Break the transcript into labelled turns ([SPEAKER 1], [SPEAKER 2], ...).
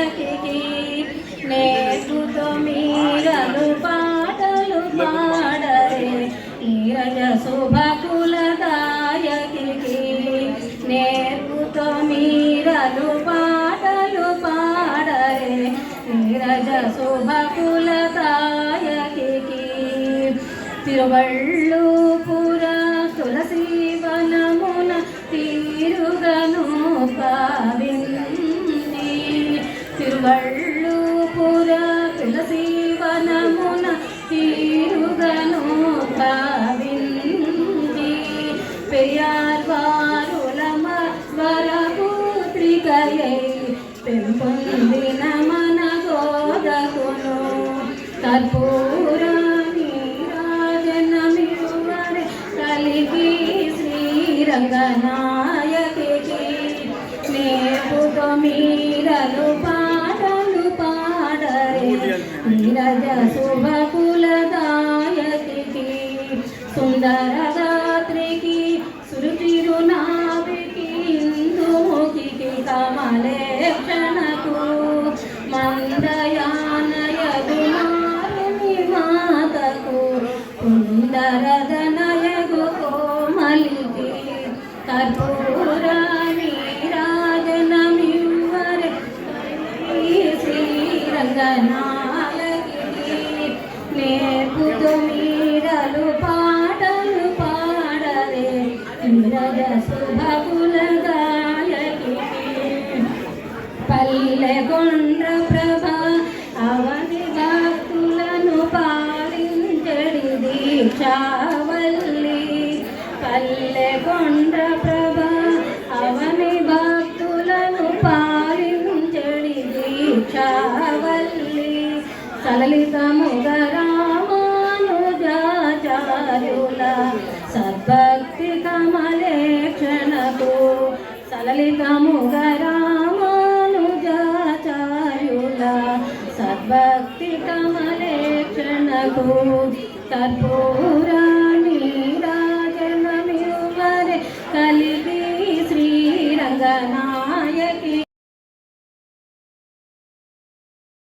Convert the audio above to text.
[SPEAKER 1] విరహికి నేర్పు మీరలు పాటలు పాడరే ఈరజ శుభకుల దాయకి నేర్పుతో మీరలు పాటలు పాడరే ఈరజ శుభకుల దాయకి తిరువళ్ళు తిరువళ్ళు పుర తీరుగను కావింది. పెరియార్ వారులమ వరపుత్రికయై పెంపొందిన మన గోదకును. కర్పూర నీరాజనమిరువరే కలిగి శ్రీరంగనాయకి నేపుతో మీరలు పా సుందర గాత్రికి సురుచిరునాభికి ఇందుముఖికి కమలేక్షణకు మందయానయగు మారుని మాతకు కుందరదనయగు కోమలికి కర్పూర దీక్షావల్లి పల్లె కొండ్ర ప్రభ అవని భక్తులను పాలించడి దీక్షావల్లి సలలితముగ రామానుజాచార్యుల సద్భక్తి కమలేక్షణకు సలలితముగ రామానుజాచార్యుల సద్భక్తి కమలేక్షణకు estar.